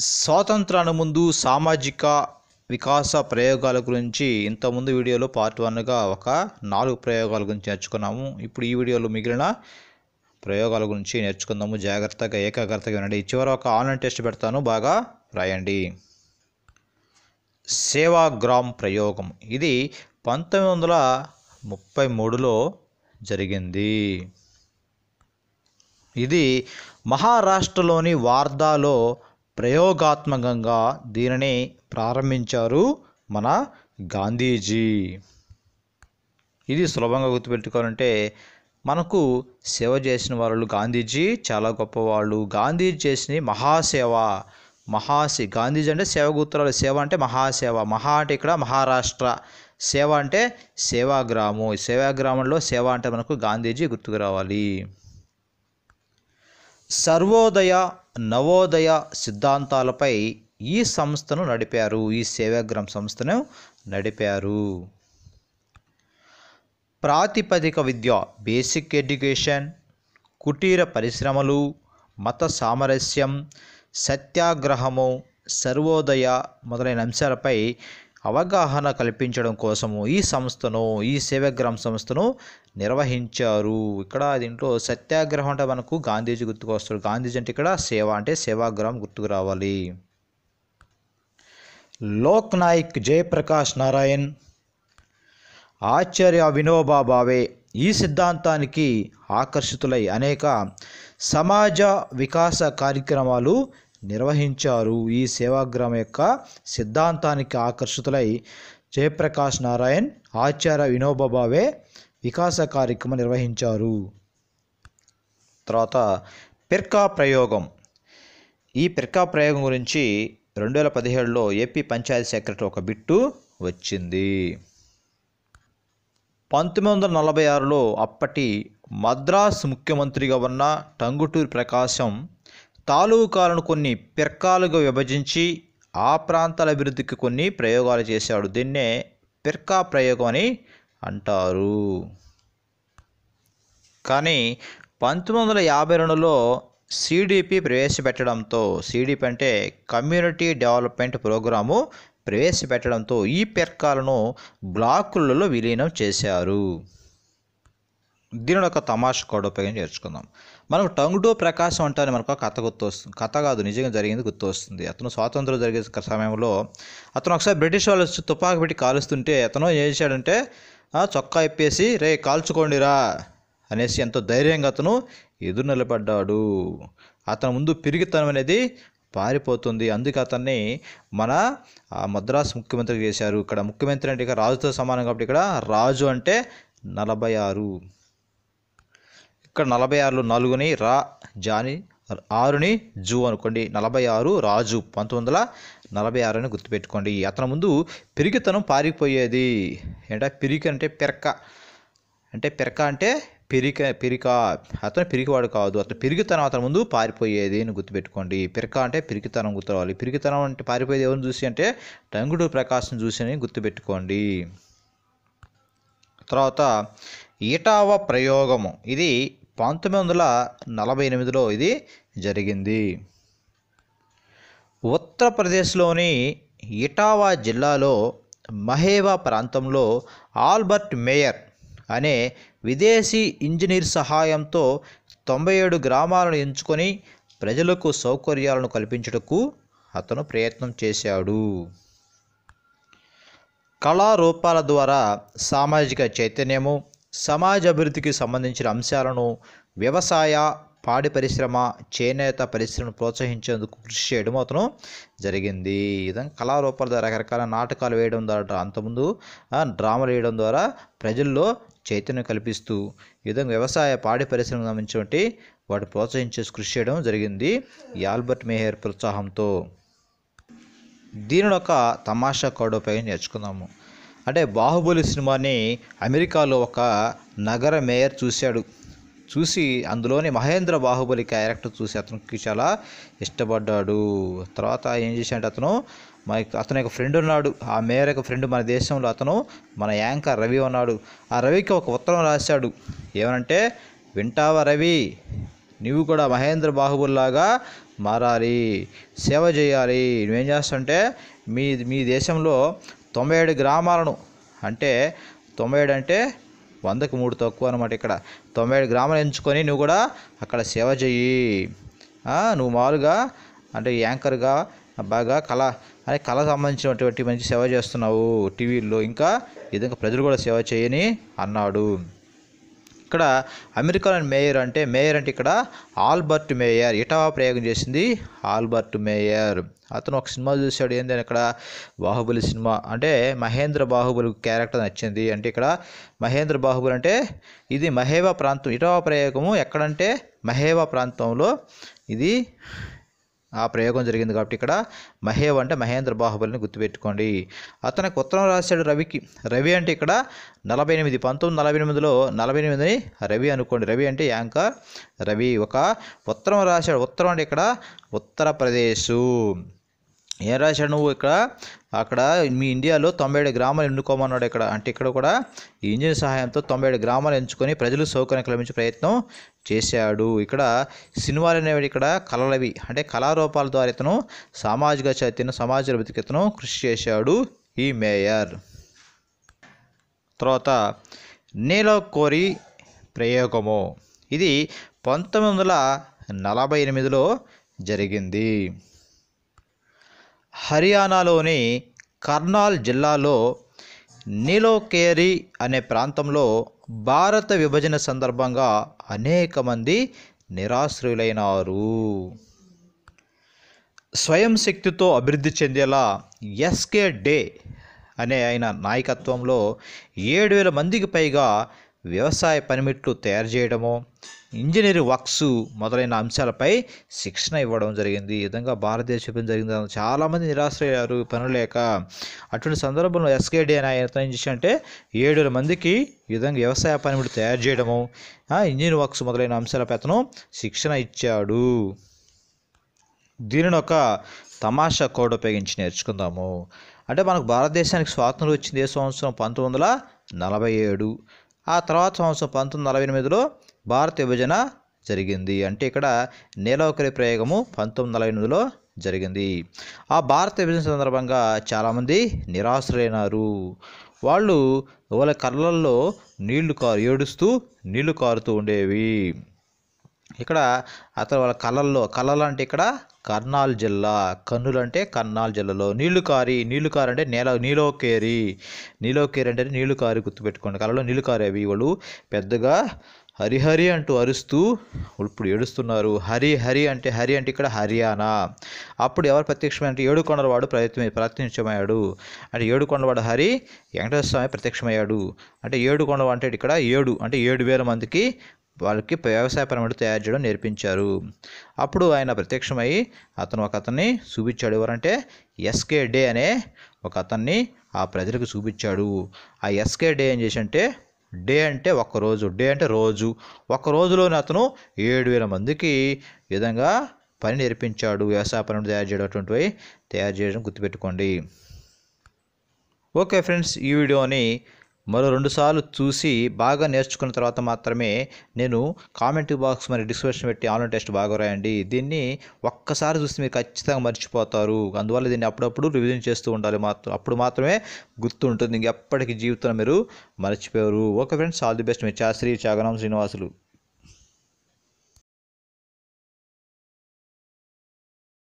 స్వాతంత్రాన్ని ముందు సామాజిక వికాస ప్రయోగాల గురించి ఇంతకుముందు వీడియోలో పార్ట్ వన్గా ఒక నాలుగు ప్రయోగాల గురించి నేర్చుకున్నాము. ఇప్పుడు ఈ వీడియోలో మిగిలిన ప్రయోగాల గురించి నేర్చుకుందాము. జాగ్రత్తగా ఏకాగ్రతగా వినండి చివర ఒక ఆన్లైన్ టెస్ట్ పెడతాను. బాగా రాయండి. సేవాగ్రామ్ ప్రయోగం. ఇది పంతొమ్మిది వందల ముప్పై మూడులో జరిగింది. ఇది మహారాష్ట్రలోని వార్ధాలో ప్రయోగాత్మకంగా దీనిని ప్రారంభించారు మన గాంధీజీ. ఇది సులభంగా గుర్తుపెట్టుకోవాలంటే మనకు సేవ చేసిన వాళ్ళు గాంధీజీ చాలా గొప్పవాళ్ళు. గాంధీజీ చేసిన మహాసేవ. మహాసి గాంధీజీ అంటే సేవ గుర్తురాలు సేవ అంటే మహాసేవ. మహా అంటే ఇక్కడ మహారాష్ట్ర. సేవ అంటే సేవాగ్రాము. సేవాగ్రామంలో సేవ అంటే మనకు గాంధీజీ గుర్తుకు రావాలి. సర్వోదయ నవోదయ సిద్ధాంతాలపై ఈ సంస్థను నడిపారు. ఈ సేవాగ్రహం సంస్థను నడిపారు. ప్రాతిపదిక విద్య బేసిక్ ఎడ్యుకేషన్ కుటీర పరిశ్రమలు మత సామరస్యం సత్యాగ్రహము సర్వోదయ మొదలైన అంశాలపై అవగాహన కల్పించడం కోసము ఈ సంస్థను ఈ సేవాగ్రామ్ సంస్థను నిర్వహించారు. ఇక్కడ దీంట్లో సత్యాగ్రహం అంటే మనకు గాంధీజీ గుర్తుకు వస్తాడు గాంధీజీ అంటే ఇక్కడ సేవ అంటే సేవాగ్రామ్ గుర్తుకు రావాలి. లోక్ నాయక్ జయప్రకాష్ నారాయణ్ ఆచార్య వినోబా భావే ఈ సిద్ధాంతానికి ఆకర్షితులై అనేక సమాజ వికాస కార్యక్రమాలు నిర్వహించారు. ఈ సేవాగ్రామ యొక్క సిద్ధాంతానికి ఆకర్షితులై జయప్రకాష్ నారాయణ్ ఆచార్య వినోబా భావే వికాస కార్యక్రమం నిర్వహించారు. తర్వాత పిర్కా ప్రయోగం. ఈ పిర్కా ప్రయోగం గురించి రెండు వేల పదిహేడులో ఏపీ పంచాయతీ సెక్రటరీ ఒక బిట్టు వచ్చింది. పంతొమ్మిది వందల నలభై ఆరులో అప్పటి మద్రాస్ ముఖ్యమంత్రిగా ఉన్న టంగుటూరి ప్రకాశం తాలూకాలను కొన్ని పిర్కాలుగా విభజించి ఆ ప్రాంతాల అభివృద్ధికి కొన్ని ప్రయోగాలు చేశాడు. దీన్నే పిర్కా ప్రయోగం అని అంటారు. కానీ పంతొమ్మిది వందల యాభై రెండులో సిడిపి ప్రవేశపెట్టడంతో సిడిపి అంటే కమ్యూనిటీ డెవలప్మెంట్ ప్రోగ్రాము ప్రవేశపెట్టడంతో ఈ పెర్కాలను బ్లాకులలో విలీనం చేశారు. దీనిని ఒక తమాష కూడా ఉపయోగించి నేర్చుకుందాం. మనకు టంగుటో ప్రకాశం అంటానే మనకు కథ గుర్తు వస్తుంది కథ కాదు నిజంగా జరిగింది గుర్తు వస్తుంది అతను స్వాతంత్రం జరిగే సమయంలో అతను ఒకసారి బ్రిటిష్ వాళ్ళు వచ్చి తుపాకు పెట్టి కాలుస్తుంటే అతను ఏం చేశాడంటే చొక్కా ఇప్పేసి రే కాల్చుకోండిరా అనేసి ఎంతో ధైర్యంగా అతను ఎదురు నిలబడ్డాడు. అతని ముందు పిరిగితనం అనేది పారిపోతుంది. అందుకే అతన్ని మన మద్రాసు ముఖ్యమంత్రి చేశారు. ఇక్కడ ముఖ్యమంత్రి అంటే ఇక రాజుతో సమానం కాబట్టి ఇక్కడ రాజు అంటే నలభై ఆరు. ఇక్కడ నలభై ఆరులో నాలుగుని రా జాని ఆరుని జూ అనుకోండి. నలభై ఆరు రాజు పంతొమ్మిది వందల నలభై ఆరు అని గుర్తుపెట్టుకోండి అతని ముందు పిరికితనం పారిపోయేది. ఏంటంటే పిరికి అంటే పెరక. అంటే పెరక అంటే పెరిక పెరిక. అతను పిరికివాడు కాదు. అతను పిరికితనం అతని ముందు పారిపోయేది అని గుర్తుపెట్టుకోండి. పిరక అంటే పిరికితనం గుర్తురావాలి. పిరికితనం అంటే పారిపోయేది ఎవరిని చూసి అంటే టంగుడు ప్రకాశం చూసి అని గుర్తుపెట్టుకోండి. తర్వాత ఈటావ ప్రయోగము. ఇది పంతొమ్మిది వందల నలభై ఎనిమిదిలో ఇది జరిగింది. ఉత్తరప్రదేశ్లోని ఇటావా జిల్లాలో మహేవా ప్రాంతంలో ఆల్బర్ట్ మేయర్ అనే విదేశీ ఇంజనీర్ సహాయంతో తొంభై ఏడు గ్రామాలను ఎంచుకొని ప్రజలకు సౌకర్యాలను కల్పించుటకు అతను ప్రయత్నం చేశాడు. కళారూపాల ద్వారా సామాజిక చైతన్యము సమాజ అభివృద్ధికి సంబంధించిన అంశాలను వ్యవసాయ పాడి పరిశ్రమ చేనేత పరిశ్రమను ప్రోత్సహించేందుకు కృషి చేయడం అతను జరిగింది. విధంగా కళారూపాల ద్వారా రకరకాల నాటకాలు వేయడం ద్వారా అంతకుముందు డ్రామాలు వేయడం ద్వారా ప్రజల్లో చైతన్యం కల్పిస్తూ ఈ విధంగా వ్యవసాయ పాడి పరిశ్రమకు సంబంధించినటువంటి వాటి ప్రోత్సహించే కృషి చేయడం జరిగింది ఈ ఆల్బర్ట్ మేహర్ ప్రోత్సాహంతో. దీనిని ఒక తమాషా కోడ్ ఉపయోగించి నేర్చుకుందాము. అంటే బాహుబలి సినిమాని అమెరికాలో ఒక నగర మేయర్ చూశాడు. చూసి అందులోని మహేంద్ర బాహుబలి క్యారెక్టర్ చూసి అతనికి చాలా ఇష్టపడ్డాడు. తర్వాత ఏం చేశాడంటే అతను మన అతని యొక్క ఫ్రెండ్ ఉన్నాడు. ఆ మేయర్ యొక్క ఫ్రెండ్ మన దేశంలో అతను మన యాంకర్ రవి ఉన్నాడు. ఆ రవికి ఒక ఉత్తరం రాశాడు. ఏమనంటే వింటావా రవి? నువ్వు కూడా మహేంద్ర బాహుబుల్లాగా మారాలి. సేవ చేయాలి. నువ్వేం చేస్తావంటే మీ మీ దేశంలో తొంభై ఏడు గ్రామాలను అంటే తొంభై ఏడు అంటే వందకు మూడు తక్కువ అనమాట ఇక్కడ. తొంభై ఏడు గ్రామాలు ఎంచుకొని నువ్వు కూడా అక్కడ సేవ చెయ్యి. నువ్వు మామూలుగా అంటే యాంకర్గా బాగా కళ అనే కళ సంబంధించినటువంటి మంచి సేవ చేస్తున్నావు టీవీల్లో. ఇంకా ఈ విధంగా ప్రజలు కూడా సేవ చేయని అన్నాడు. ఇక్కడ అమెరికాలోని మేయర్ అంటే మేయర్ అంటే ఇక్కడ ఆల్బర్ట్ మేయర్. ఇటావా ప్రయోగం చేసింది ఆల్బర్ట్ మేయర్. అతను ఒక సినిమా చూశాడు. ఏంటి ఇక్కడ బాహుబలి సినిమా అంటే మహేంద్ర బాహుబలి క్యారెక్టర్ నచ్చింది. అంటే ఇక్కడ మహేంద్ర బాహుబలి అంటే ఇది మహేవా ప్రాంతం. ఇటావా ప్రయోగము ఎక్కడంటే మహేవా ప్రాంతంలో ఇది ఆ ప్రయోగం జరిగింది కాబట్టి ఇక్కడ మహేవ్ అంటే మహేంద్ర బాహుబలిని గుర్తుపెట్టుకోండి. అతనికి ఉత్తరం రాశాడు రవికి. రవి అంటే ఇక్కడ నలభై ఎనిమిది పంతొమ్మిది నలభై ఎనిమిదిలో నలభై ఎనిమిదిని రవి అనుకోండి. రవి అంటే యాంకర్ రవి ఒక ఉత్తరం రాశాడు. ఉత్తరం అంటే ఇక్కడ ఉత్తరప్రదేశ్ ఏం రాశాడు నువ్వు ఇక్కడ? అక్కడ మీ ఇండియాలో తొంభై ఏడు గ్రామాలు ఎన్నుకోమన్నాడు ఇక్కడ. అంటే ఇక్కడ కూడా ఈ ఇంజిన్ సహాయంతో తొంభై ఏడు గ్రామాలు ఎంచుకొని ప్రజలు సౌకర్యం కల్పించే ప్రయత్నం చేశాడు. ఇక్కడ సినిమాలు అనేవి ఇక్కడ కళలవి అంటే కళారూపాల ద్వారా ఇతను సామాజిక చైతన్యం సమాజ బతికితను కృషి చేశాడు ఈ మేయర్. తర్వాత నీలకోరి ప్రయోగము. ఇది పంతొమ్మిది వందల నలభై ఎనిమిదిలో జరిగింది. హర్యానాలోని కర్నాల్ జిల్లాలో నీలోకేరి అనే ప్రాంతంలో భారత విభజన సందర్భంగా అనేక మంది నిరాశ్రయులైనారు. స్వయం శక్తితో అభివృద్ధి చెందేలా ఎస్కే డే అనే ఆయన నాయకత్వంలో ఏడు వేల మందికి పైగా వ్యవసాయ పనిముట్లు తయారు చేయడము ఇంజనీరింగ్ వర్క్స్ మొదలైన అంశాలపై శిక్షణ ఇవ్వడం జరిగింది. ఈ విధంగా భారతదేశ చూపించడం జరిగింది. చాలామంది నిరాశ్రయ్యారు పనులు లేక అటువంటి సందర్భంలో ఎస్కేడి అని ఆయన ఏం చేశారంటే ఏడు మందికి ఈ విధంగా వ్యవసాయ పనిముట్లు తయారు చేయడము ఇంజనీర్ ఇంజనీరింగ్ వర్క్స్ మొదలైన అంశాలపై అతను శిక్షణ ఇచ్చాడు. దీనిని ఒక తమాషా కోడ్ ఉపయోగించి నేర్చుకుందాము. అంటే మనకు భారతదేశానికి స్వాతంత్రం వచ్చింది ఏ సంవత్సరం? పంతొమ్మిది వందల నలభై ఏడు. ఆ తర్వాత సంవత్సరం పంతొమ్మిది నలభై ఎనిమిదిలో భారత విభజన జరిగింది. అంటే ఇక్కడ నీలవకరి ప్రయోగము పంతొమ్మిది నలభై ఎనిమిదిలో జరిగింది. ఆ భారత విభజన సందర్భంగా చాలామంది నిరాశ్రయులైనారు. వాళ్ళు వాళ్ళ కళ్ళల్లో నీళ్ళు కారు ఏడుస్తూ నీళ్ళు కారుతూ ఉండేవి. ఇక్కడ అతను వాళ్ళ కళ్ళల్లో కళ్ళలు అంటే ఇక్కడ కర్నాల్ జిల్లా కన్నులు అంటే కర్నాల్ జిల్లాలో నీళ్ళు కారి నీళ్ళు కారి అంటే నేల నీలోకేరి. నీలోకేరి అంటే నీళ్ళు కారి గుర్తుపెట్టుకోండి. కళలో నీళ్ళు కారేవి వాళ్ళు పెద్దగా హరిహరి అంటూ అరుస్తూ ఇప్పుడు ఏడుస్తున్నారు. హరి హరి అంటే హరి అంటే ఇక్కడ హర్యానా. అప్పుడు ఎవరు ప్రత్యక్షమైన ఏడుకొండలవాడు ఏడుకొండల ప్రయత్న ప్రత్యక్షమయ్యాడు అంటే ఏడుకొండవాడు హరి వెంకటేశ్వర స్వామి ప్రత్యక్షమయ్యాడు. అంటే ఏడుకొండ అంటే ఇక్కడ ఏడు అంటే ఏడు వేల మందికి వాళ్ళకి వ్యవసాయ పరమడు తయారు చేయడం నేర్పించారు. అప్పుడు ఆయన ప్రత్యక్షమై అతను ఒక అతన్ని చూపించాడు. ఎవరంటే ఎస్కే డే అనే ఒక అతన్ని ఆ ప్రజలకు చూపించాడు. ఆ ఎస్కే డే ఏం చేసంటే డే అంటే ఒక్క రోజు డే అంటే రోజు. ఒక్క రోజులోనే అతను ఏడు వేల మందికి విధంగా పని నేర్పించాడు. వ్యవసాయ పనులు తయారు చేయడం తయారు చేయడం గుర్తుపెట్టుకోండి. ఓకే ఫ్రెండ్స్ ఈ వీడియోని మరో రెండుసార్లు చూసి బాగా నేర్చుకున్న తర్వాత మాత్రమే నేను కామెంట్ బాక్స్ మరి డిస్క్రిప్షన్ పెట్టి ఆన్లైన్ టెస్ట్ బాగా రాయండి. దీన్ని ఒక్కసారి చూస్తే మీరు ఖచ్చితంగా మర్చిపోతారు. అందువల్ల దీన్ని అప్పుడప్పుడు రివిజన్ చేస్తూ ఉండాలి మాత్రం అప్పుడు మాత్రమే గుర్తుంటుంది. ఇంకెప్పటికీ జీవితంలో మీరు మర్చిపోయారు okay friends all the best. Me Shastri Chaganam Srinivasulu.